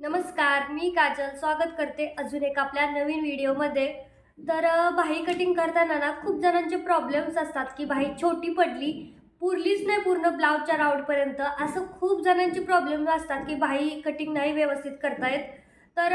नमस्कार मी काजल. स्वागत करते अजून एक आपल्या नवीन व्हिडिओमध्ये. तर बाही कटिंग करताना ना खूप जणांचे प्रॉब्लेम्स असतात की बाही छोटी पडली पुरलीच नाही पूर्ण ब्लाऊजच्या राऊंडपर्यंत असं खूप जणांचे प्रॉब्लेम असतात की बाही कटिंग नाही व्यवस्थित करता येत तर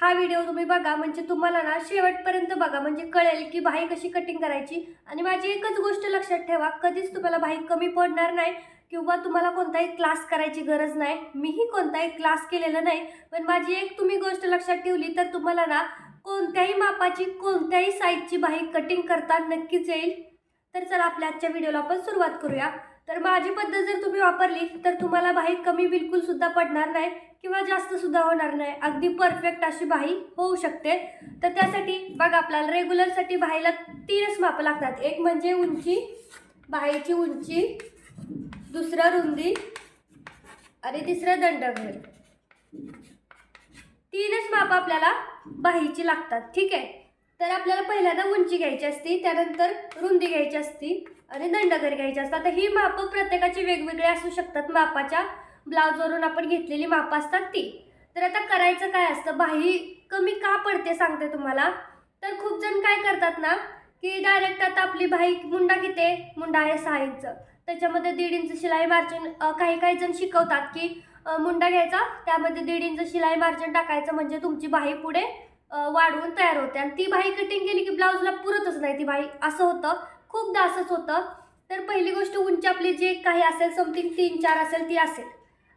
हा व्हिडिओ तुम्ही बघा. म्हणजे तुम्हाला ना शेवटपर्यंत बघा. म्हणजे कळेल की बाही कशी कटिंग करायची. आणि माझी एकच गोष्ट लक्षात ठेवा. कधीच तुम्हाला बाही कमी पडणार नाही. किंवा तुम्हाला कोणताही क्लास करायची गरज नाही. मीही कोणताही क्लास केलेला नाही. पण माझी एक तुम्ही गोष्ट लक्षात ठेवली तर तुम्हाला ना कोणत्याही मापाची कोणत्याही साईजची बाही कटिंग करता नक्कीच येईल. तर चला आपल्या आजच्या व्हिडिओला आपण सुरुवात करूया. तर माझी पद्धत जर तुम्ही वापरली तर तुम्हाला बाही कमी बिलकुल सुद्धा पडणार नाही किंवा जास्त सुद्धा होणार नाही. अगदी परफेक्ट अशी बाही होऊ शकते. तर त्यासाठी बघा आपल्याला रेग्युलरसाठी बाहीला तीनच मापं लागतात. एक म्हणजे उंची बाहीची उंची दुसरं रुंदी आणि तिसरं दंडघर तीनच माप आपल्याला बाहीची लागतात ठीक आहे? तर आपल्याला पहिल्यांदा उंची घ्यायची असती त्यानंतर रुंदी घ्यायची असती आणि दंडघर घ्यायची असतात तर ही मापं प्रत्येकाची वेगवेगळी असू शकतात. मापाच्या ब्लाऊजवरून आपण घेतलेली मापं असतात ती. तर आता करायचं काय असतं? बाही कमी का पडते सांगते तुम्हाला? तर खूप जण काय करतात ना की डायरेक्ट आता आपली भाई मुंडा किती मुंडा आहे सहा इंच त्याच्यामध्ये दीड इंच शिलाई मार्जिन काही काही जण शिकवतात की मुंडा घ्यायचा त्यामध्ये दीड इंच शिलाई मार्जिन टाकायचं म्हणजे तुमची बाही पुढे वाढवून तयार होते. आणि ती बाही कटिंग केली की ब्लाऊजला पुरतच नाही ती बाही असं होतं. खूपदा असंच होतं. तर पहिली गोष्ट उंची आपली जे काही असेल समथिंग तीन चार असेल ती असेल.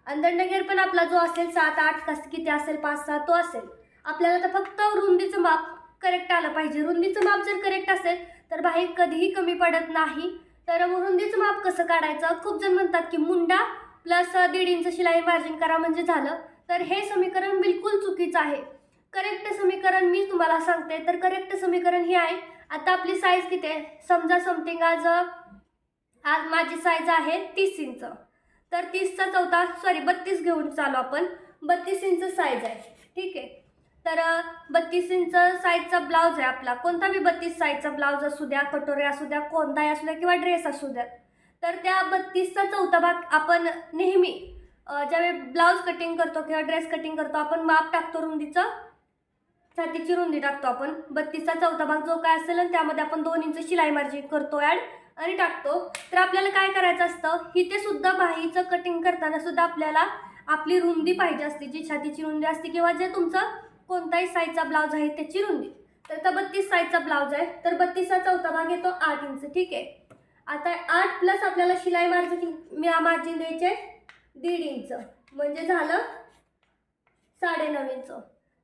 आणि दंडघेर पण आपला जो असेल सात आठ कस किती असेल पाच सहा तो असेल. आपल्याला तर फक्त रुंदीचं माप करेक्ट आलं पाहिजे. रुंदीचं माप जर करेक्ट असेल तर बाहेर कधीही कमी पडत नाही. तर मग रुंदीचं माप कसं काढायचं? खूप जण म्हणतात की मुंडा प्लस दीड इंच शिलाई मार्जिन करा म्हणजे झालं. तर हे समीकरण बिलकुल चुकीचं आहे. करेक्ट समीकरण मी तुम्हाला सांगते. तर करेक्ट समीकरण हे आहे. आता आपली साईज किती आहे? समजा समथिंग आज आज माझी साईज आहे तीस इंच. तर तीसचा चौथा सॉरी बत्तीस घेऊन चालू आपण. बत्तीस इंच साईज आहे. ठीक आहे? तर बत्तीस इंच साईजचा ब्लाऊज आहे आपला. कोणता बी बत्तीस साईजचा ब्लाऊज असू द्या कटोरे असू द्या कोणताही असू द्या किंवा ड्रेस असू द्या. तर त्या बत्तीसचा चौथा भाग आपण नेहमी ज्यावेळी ब्लाऊज कटिंग करतो किंवा ड्रेस कटिंग करतो आपण माप टाकतो रुंदीचं. छातीची रुंदी टाकतो आपण. बत्तीसचा चौथा भाग जो काय असेल आणि त्यामध्ये आपण दोन इंच शिलाई मार्जिन करतो ॲड आणि टाकतो. तर आपल्याला काय करायचं असतं इथे सुद्धा बाहीचं कटिंग करताना सुद्धा आपल्याला आपली रुंदी पाहिजे असते. जी छातीची रुंदी असते किंवा जे तुमचं कोणताही साईजचा ब्लाऊज आहे त्याची रुंदी. तर आता बत्तीस साईजचा ब्लाऊज आहे. तर बत्तीसचा चौथा भाग येतो आठ इंच ठीक आहे? आता आठ प्लस आपल्याला शिलाई मार्जिन मार्जिन द्यायचे दीड इंच. म्हणजे झालं साडेनऊ इंच.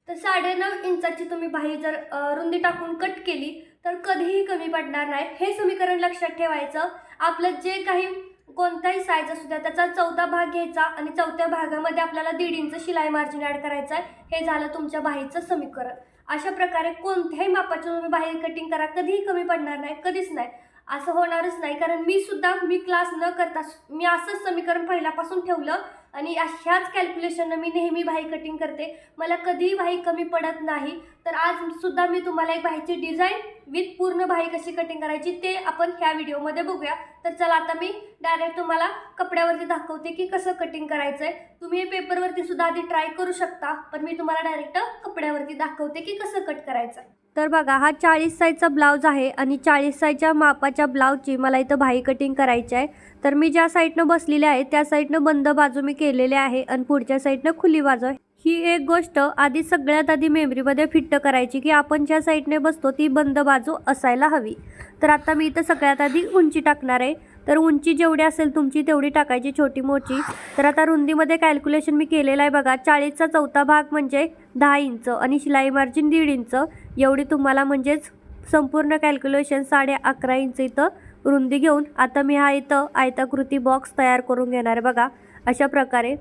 तर साडेनऊ इंचाची तुम्ही बाही जर रुंदी टाकून कट केली तर कधीही कमी पडणार नाही. हे समीकरण लक्षात ठेवायचं. आपलं जे काही कोणताही साईज असू द्या त्याचा चौथा भाग घ्यायचा आणि चौथ्या भागामध्ये आपल्याला दीड इंच शिलाई मार्जिन ॲड करायचं आहे. हे झालं तुमच्या बाहीचं समीकरण. अशा प्रकारे कोणत्याही मापाचं तुम्ही बाहेर कटिंग करा. कधीही कमी पडणार नाही कधीच नाही. असं होणारच नाही कारण मी सुद्धा मी क्लास न करता मी असंच समीकरण पहिल्यापासून ठेवलं आणि अशाच कॅल्क्युलेशननं मी नेहमी बाही कटिंग करते. मला कधीही बाही कमी पडत नाही. तर आज सुद्धा मी तुम्हाला एक बाहीची डिझाईन विथ पूर्ण बाही कशी कटिंग करायची ते आपण ह्या व्हिडिओमध्ये बघूया. तर चला आता मी डायरेक्ट तुम्हाला कपड्यावरती दाखवते की कसं कटिंग करायचं आहे तुम्ही हे पेपरवरती सुद्धा आधी ट्राय करू शकता पण मी तुम्हाला डायरेक्ट कपड्यावरती दाखवते की कसं कट करायचं. आहे तर बघा हा चाळीस साईजचा ब्लाऊज आहे आणि चाळीस साईजच्या मापाच्या ब्लाऊजची मला इथं भाई कटिंग करायची आहे. तर मी ज्या साईडनं बसलेले आहे त्या साईडनं बंद बाजू मी केलेले आहे आणि पुढच्या साईडनं खुली बाजू आहे. ही एक गोष्ट आधी सगळ्यात आधी मेमरीमध्ये फिट्ट करायची की आपण ज्या साईडने बसतो ती बंद बाजू असायला हवी. तर आता मी इथं सगळ्यात आधी उंची टाकणार आहे. तर उंची जेवढी असेल तुमची तेवढी टाकायची छोटी मोठी. तर आता रुंदीमध्ये कॅल्क्युलेशन मी केलेलं आहे बघा. चाळीसचा चौथा भाग म्हणजे दहा इंच आणि शिलाई मार्जिन दीड इंच. एवढी तुम्हाला म्हणजेच संपूर्ण कॅल्क्युलेशन साडे अकरा इंच इथं रुंदी घेऊन आता मी हा इथं आयताकृती बॉक्स तयार करून घेणार आहे बघा. अशा प्रकारे.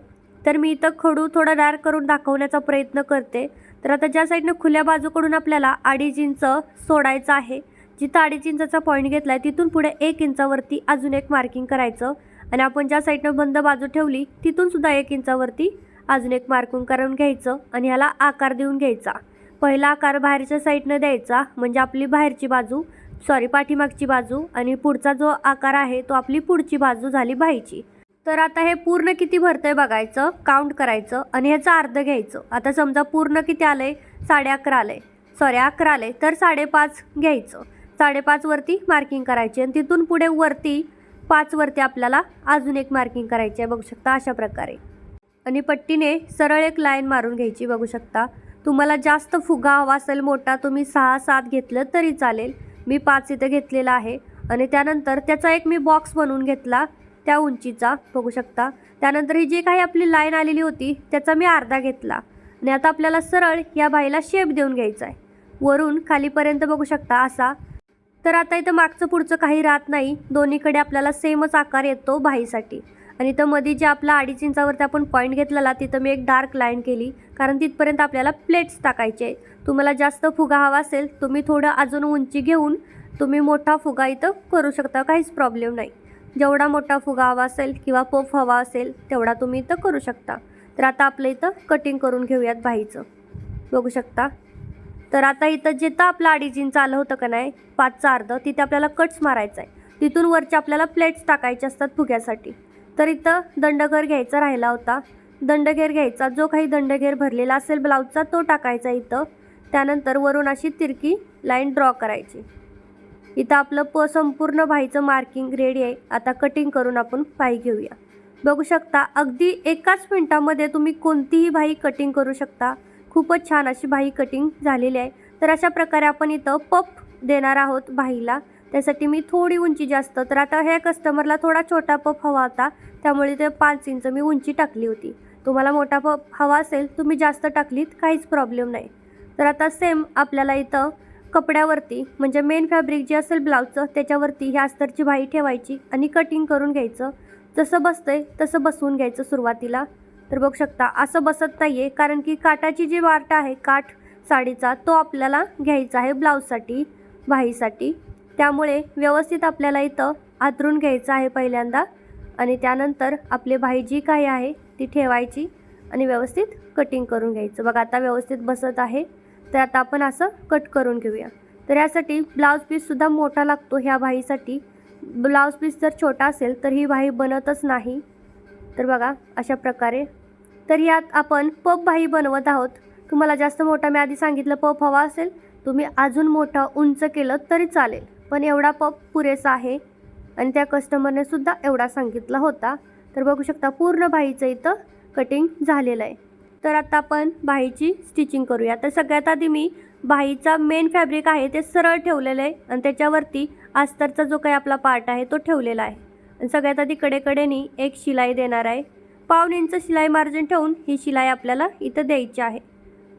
तर मी इथं खडू थोडा डार्क करून दाखवण्याचा प्रयत्न करते. तर आता ज्या साईडनं खुल्या बाजूकडून आपल्याला अडीच इंच सोडायचं आहे जिथं अडीच इंचाचा पॉईंट घेतला आहे तिथून पुढे एक इंचावरती अजून एक मार्किंग करायचं. आणि आपण ज्या साईडनं बंद बाजू ठेवली तिथून सुद्धा एक इंचावरती अजून एक मार्किंग करून घ्यायचं आणि ह्याला आकार देऊन घ्यायचा. पहिला आकार बाहेरच्या साईडनं द्यायचा म्हणजे आपली बाहेरची बाजू सॉरी पाठीमागची बाजू आणि पुढचा जो आकार आहे तो आपली पुढची बाजू झाली बाहीची. तर आता हे पूर्ण किती भरतंय बघायचं काउंट करायचं आणि ह्याचं अर्ध घ्यायचं. आता समजा पूर्ण किती आलंय? साडे अकरा आलंय. सॉरी अकरा आलंय. तर साडेपाच घ्यायचं. साडेपाचवरती मार्किंग करायची आणि तिथून पुढे वरती पाचवरती आपल्याला अजून एक मार्किंग करायची आहे. बघू शकता अशा प्रकारे. आणि पट्टीने सरळ एक लाईन मारून घ्यायची बघू शकता. तुम्हाला जास्त फुगा हवा असेल मोठा तुम्ही सहा सात घेतलं तरी चालेल. मी पाच इथं घेतलेला आहे. आणि त्यानंतर त्याचा एक मी बॉक्स बनवून घेतला. त्या उंचीचा बघू शकता. त्यानंतर ही जी काही आपली लाईन आलेली होती त्याचा मी अर्धा घेतला. आणि आता आपल्याला सरळ या बाईला शेप देऊन घ्यायचा आहे वरून खालीपर्यंत बघू शकता असा. तर आता इथं मागचं पुढचं काही राहत नाही. दोन्हीकडे आपल्याला सेमच आकार येतो बाहीसाठी. आणि इथं मध्ये जे आपला अडीच इंचावरती आपण पॉईंट घेतलेला तिथं मी एक डार्क लाईन केली. कारण तिथपर्यंत आपल्याला प्लेट्स टाकायचे. आहेत तुम्हाला जास्त फुगा हवा असेल तुम्ही थोडं अजून उंची घेऊन तुम्ही मोठा फुगा इथं करू शकता. काहीच प्रॉब्लेम नाही. जेवढा मोठा फुगा हवा असेल किंवा पफ हवा असेल तेवढा तुम्ही इथं करू शकता. तर आता आपलं इथं कटिंग करून घेऊयात बाईचं बघू शकता? तर आता इथं जिथं आपलं अडीच इंच आलं होतं का नाही पाचचा अर्धं तिथे आपल्याला कट्स मारायचा आहे. तिथून वरचे आपल्याला प्लेट्स टाकायचे असतात फुग्यासाठी. तर इथं दंडघर घ्यायचा राहिला होता. दंडघेर घ्यायचा जो काही दंडघेर भरलेला असेल ब्लाऊजचा तो टाकायचा इथं. त्यानंतर वरून अशी तिरकी लाईन ड्रॉ करायची. इथं आपलं प संपूर्ण भाईचं मार्किंग रेडी आहे. आता कटिंग करून आपण भाई घेऊया. बघू शकता अगदी एकाच मिनटामध्ये तुम्ही कोणतीही भाई कटिंग करू शकता. खूपच छान अशी भाई कटिंग झालेली आहे. तर अशा प्रकारे आपण इथं पप देणार आहोत भाईला. त्यासाठी मी थोडी उंची जास्त तर आता ह्या कस्टमरला थोडा छोटा पप हवा होता. त्यामुळे ते पाच इंच मी उंची टाकली होती. तुम्हाला मोठा पप हवा असेल तुम्ही जास्त टाकलीत काहीच प्रॉब्लेम नाही. तर आता सेम आपल्याला इथं कपड्यावरती म्हणजे मेन फॅब्रिक जे असेल ब्लाऊजचं त्याच्यावरती ही अस्तरची भाई ठेवायची आणि कटिंग करून घ्यायचं. जसं बसतंय तसं बसवून घ्यायचं सुरुवातीला. तर बघू शकता असं बसत नाही आहे कारण की काटाची जी वाट आहे काठ साडीचा तो आपल्याला घ्यायचा आहे ब्लाऊजसाठी भाईसाठी. त्यामुळे व्यवस्थित आपल्याला इथं आतरून घ्यायचं आहे पहिल्यांदा. आणि त्यानंतर आपली भाई जी काही आहे ती ठेवायची आणि व्यवस्थित कटिंग करून घ्यायचं. बघा आता व्यवस्थित बसत आहे. तर आता आपण असं कट करून घेऊया. तर यासाठी ब्लाऊज पीससुद्धा मोठा लागतो ह्या भाईसाठी. ब्लाऊज पीस जर छोटा असेल तर ही भाई बनतच नाही. तर बघा अशा प्रकारे. तर यात आपण पप भाई बनवत आहोत. तुम्हाला जास्त मोठा मी आधी सांगितलं पप हवा असेल तुम्ही अजून मोठा उंच केलं तरी चालेल. पण एवढा पप पुरेसा आहे. आणि त्या कस्टमरने सुद्धा एवढा सांगितला होता. तर बघू शकता पूर्ण भाईचं इथं कटिंग झालेलं आहे. तर आता आपण बाहीची स्टिचिंग करूया. तर सगळ्यात आधी मी बाहीचा मेन फॅब्रिक आहे ते सरळ ठेवलेलं आहे आणि त्याच्यावरती अस्तरचा जो काही आपला पार्ट आहे तो ठेवलेला आहे. आणि सगळ्यात आधी कडेकडेनी एक शिलाई देणार आहे. पाऊण इंच शिलाई मार्जिन ठेवून ही शिलाई आपल्याला इथं द्यायची आहे.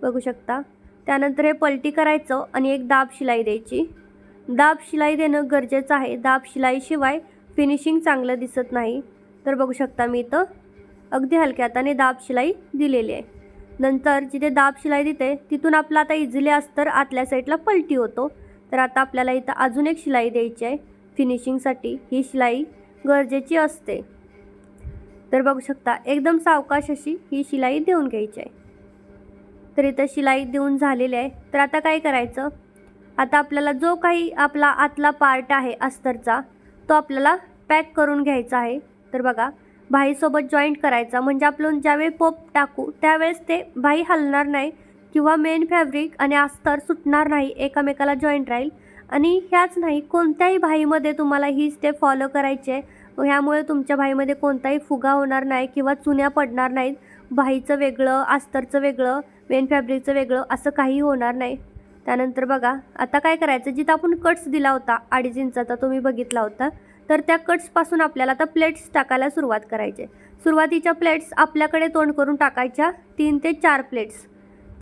बघू शकता. त्यानंतर हे पलटी करायचं आणि एक दाब शिलाई द्यायची. दाब शिलाई देणं गरजेचं आहे. दाब शिलाईशिवाय फिनिशिंग चांगलं दिसत नाही. तर बघू शकता मी इथं अगदी हलक्या हाताने दाब शिलाई दिलेली आहे. नंतर जिथे दाब शिलाई देते तिथून आपलं आता इझिली अस्तर आतल्या साईडला पलटी होतो. तर आता आपल्याला इथं अजून एक शिलाई द्यायची आहे. फिनिशिंगसाठी ही शिलाई गरजेची असते. तर बघू शकता एकदम सावकाश अशी ही शिलाई देऊन घ्यायची आहे. तर इथं शिलाई देऊन झालेली आहे. तर आता काय करायचं? आता आपल्याला जो काही आपला आतला पार्ट आहे अस्तरचा तो आपल्याला पॅक करून घ्यायचा आहे. तर बघा भाईसोबत जॉईंट करायचा. म्हणजे आपण ज्यावेळी पोप टाकू त्यावेळेस ते भाई हलणार नाही किंवा मेन फॅब्रिक आणि अस्तर सुटणार नाही एकामेकाला जॉईंट राहील. आणि ह्याच नाही कोणत्याही भाईमध्ये तुम्हाला ही स्टेप फॉलो करायची आहे. ह्यामुळे तुमच्या भाईमध्ये कोणताही फुगा होणार नाही किंवा चुन्या पडणार नाहीत. भाईचं वेगळं अस्तरचं वेगळं मेन फॅब्रिकचं वेगळं असं काही होणार नाही. त्यानंतर बघा आता काय करायचं? जिथं आपण कट्स दिला होता अडीच इंचाचा तुम्ही बघितला होता. तर त्या कट्सपासून आपल्याला आता प्लेट्स टाकायला सुरुवात करायची सुरुवातीच्या प्लेट्स आपल्याकडे तोंड करून टाकायच्या तीन ते चार प्लेट्स.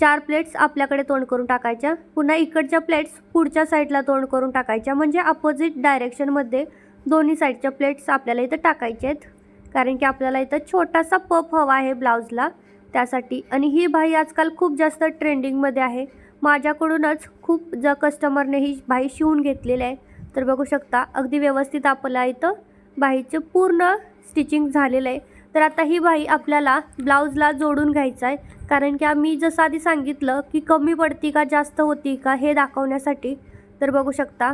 चार प्लेट्स आपल्याकडे तोंड करून टाकायच्या. पुन्हा इकडच्या प्लेट्स पुढच्या साईडला तोंड करून टाकायच्या. म्हणजे अपोजिट डायरेक्शनमध्ये दोन्ही साईडच्या प्लेट्स आपल्याला इथं टाकायचे आहेत. कारण की आपल्याला इथं छोटासा पप हवा आहे ब्लाऊजला. त्यासाठी आणि ही भाई आजकाल खूप जास्त ट्रेंडिंगमध्ये आहे. माझ्याकडूनच खूप ज कस्टमरने ही भाई शिवून घेतलेली आहे. तर बघू शकता अगदी व्यवस्थित आपल्याला इथं बाईचं पूर्ण स्टिचिंग झालेलं आहे. तर आता ही बाई आपल्याला ब्लाऊजला जोडून घ्यायचं आहे. कारण की आम्ही जसं आधी सांगितलं की कमी पडती का जास्त होती का हे दाखवण्यासाठी. तर बघू शकता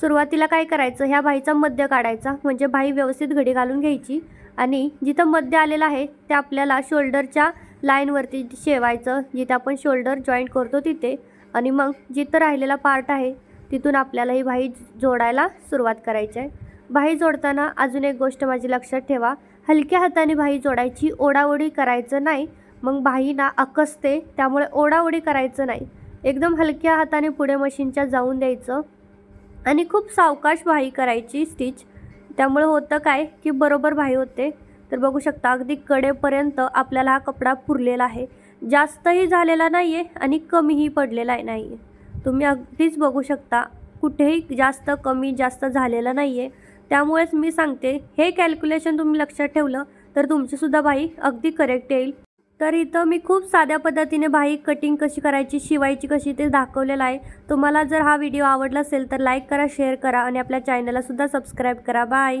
सुरुवातीला काय करायचं ह्या बाईचा मध्य काढायचा. म्हणजे बाई व्यवस्थित घडी घालून घ्यायची. आणि जिथं मध्य आलेलं आहे ते आपल्याला शोल्डरच्या लाईनवरती शेवायचं. जिथं आपण शोल्डर जॉईंट करतो तिथे. आणि मग जिथं राहिलेला पार्ट आहे तिथून आपल्याला ही बाही जोडायला सुरुवात करायची आहे. बाही जोडताना अजून एक गोष्ट माझी लक्षात ठेवा. हलक्या हाताने बाही जोडायची ओढाओढी करायचं नाही. मग बाही ना अकसते त्यामुळे ओढाओढी करायचं नाही. एकदम हलक्या हाताने पुढे मशीनच्या जाऊन द्यायचं. आणि खूप सावकाश बाही करायची स्टिच. त्यामुळे होतं काय की बरोबर बाही होते. तर बघू शकता अगदी कडेपर्यंत आपल्याला हा कपडा पुरलेला आहे. जास्तही झालेला नाही आहे आणि कमीही पडलेला नाही आहे तुम्ही अगदीच बघू शकता कुठेही जास्त कमी जास्त झालेलं नाही आहे त्यामुळेच मी सांगते हे कॅल्क्युलेशन तुम्ही लक्षात ठेवलं तर तुमचीसुद्धा बाही अगदी करेक्ट येईल. तर इथं मी खूप साध्या पद्धतीने बाही कटिंग कशी करायची शिवायची कशी ते दाखवलेलं आहे. तुम्हाला जर हा व्हिडिओ आवडला असेल तर लाईक करा शेअर करा आणि आपल्या चॅनललासुद्धा सबस्क्राईब करा. बाय